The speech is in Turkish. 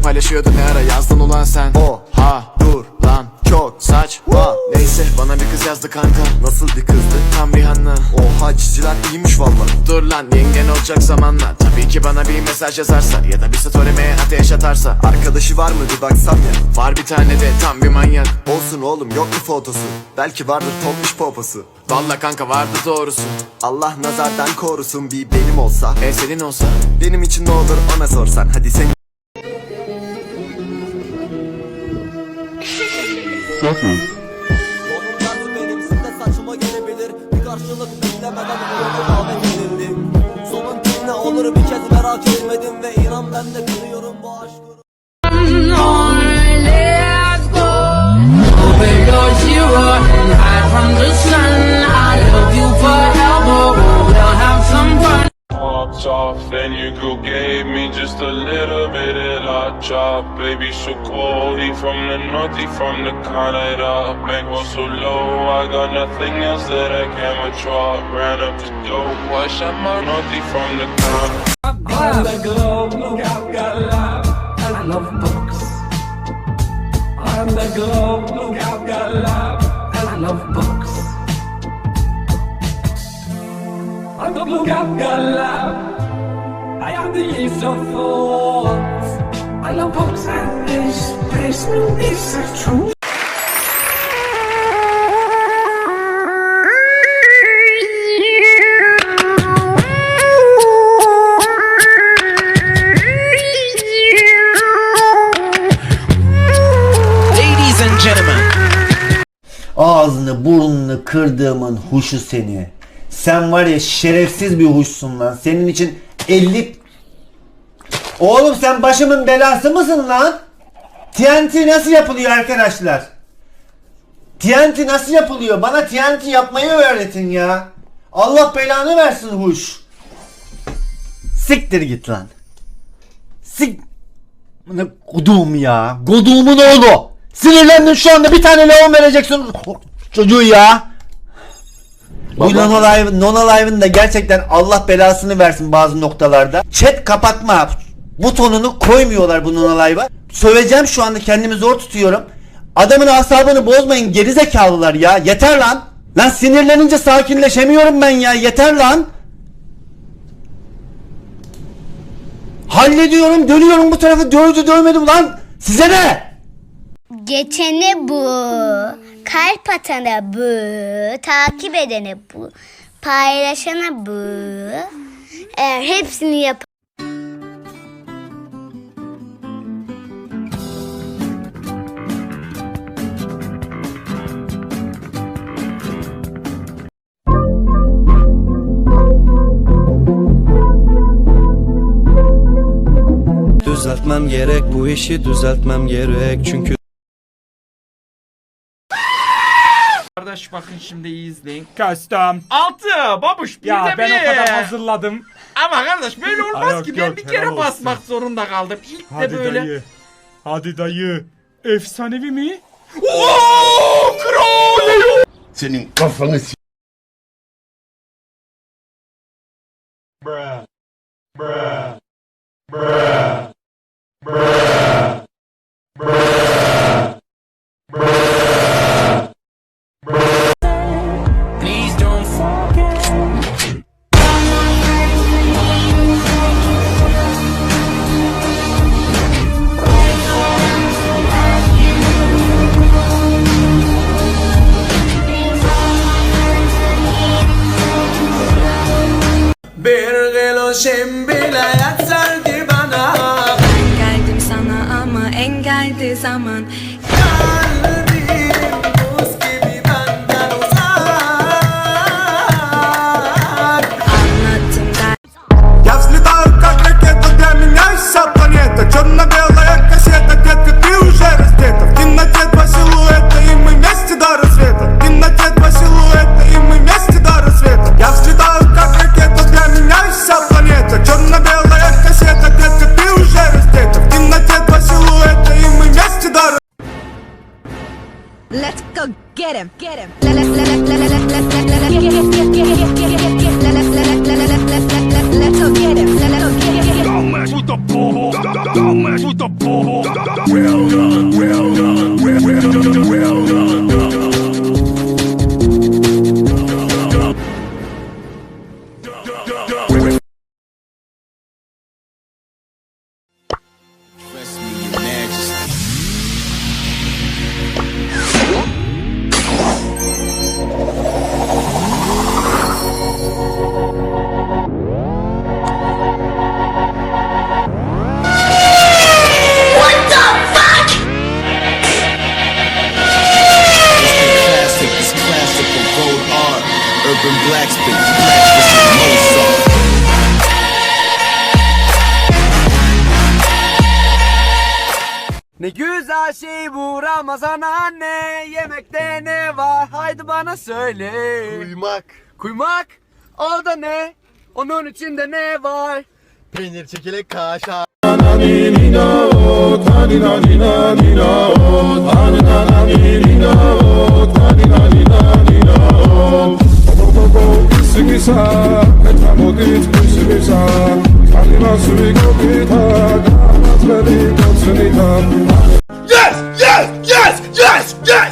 Paylaşıyordu ne ara yazdın ulan sen? O. Ha Dur lan çok saçma. Neyse bana bir kız yazdı kanka. Nasıl bir kızdı? Tam Rihanna. Oha çizgiler iyiymiş valla Dur lan yengen olacak zamanla Tabii ki bana bir mesaj yazarsa Ya da bir story'me ateş atarsa. Arkadaşı var mı bir baksam ya. Var bir tane de tam bir manyak. Olsun oğlum yok mu fotosu? Belki vardır tombiş poposu. Valla kanka vardı doğrusu. Allah nazardan korusun bir benim olsa. E senin olsa? Benim için ne olur ona sorsan. Hadi sen Onun tarzı benimsin de saçıma gelebilir Bir karşılık beklemeden uyumu davet edildim Sonun ne olur bir kez merak etmedim Ve inan ben de kırıyorum bu aşkı. Open doors you are and hide from the sun. I love you forever. Popped off and your girl gave me just a little bit of that chop Baby so cold, he from the north, he from the Canada Bankroll so low, I got nothing else that I can withdraw Ran up the dough, wash out my north, he from the Canada I'm the globe, look out, got love. I love books. I'm the globe, look out, got love. I love books. عندهم مقلب عندي صفات على بوكس عندي سبيس من نفسك ağzını burnunu kırdığımın huşu seni. Sen var ya şerefsiz bir huşsun lan. Senin için 50... Oğlum sen başımın belası mısın lan? TNT nasıl yapılıyor arkadaşlar? TNT nasıl yapılıyor? Bana TNT yapmayı öğretin ya. Allah belanı versin huş. Siktir git lan. Sik... Ne Godum ya. Godumun oğlu. Sinirlendim şu anda bir tane leon vereceksin. Çocuğu ya. Bu Nona Live, Nona Live'ın da gerçekten Allah belasını versin bazı noktalarda. Chat kapatma butonunu koymuyorlar bu Nona Live'a. Söveceğim şu anda kendimi zor tutuyorum. Adamın asabını bozmayın gerizekalılar ya. Yeter lan. Lan sinirlenince sakinleşemiyorum ben ya. Yeter lan. Hallediyorum dönüyorum bu tarafa dövdü dövmedim lan. Size ne? Geçene bu, kalp atana bu, takip edene bu, paylaşana bu. Eğer hepsini yap Düzeltmem gerek bu işi düzeltmem gerek çünkü Kardeş bakın şimdi iyi izleyin. Custom. 6 babuş bir Ya de ben bir. o kadar hazırladım. Ama kardeş böyle olmaz Yok, ki ben yok, bir kere helal olsun. basmak zorunda kaldım. İlk de Hadi böyle. dayı. Hadi dayı. Efsanevi mi? Oo kral! senin kafanı s- Please Geloşem bile yeterdi bana Geldim sana ama engeldi zaman. Kalbim Ne güzel şey bu Ramazan anne Yemekte ne var haydi bana söyle Uyumak. Kuymak o da ne Onun içinde ne var Peynir çekirdek kaşar. Yes, yes, yes,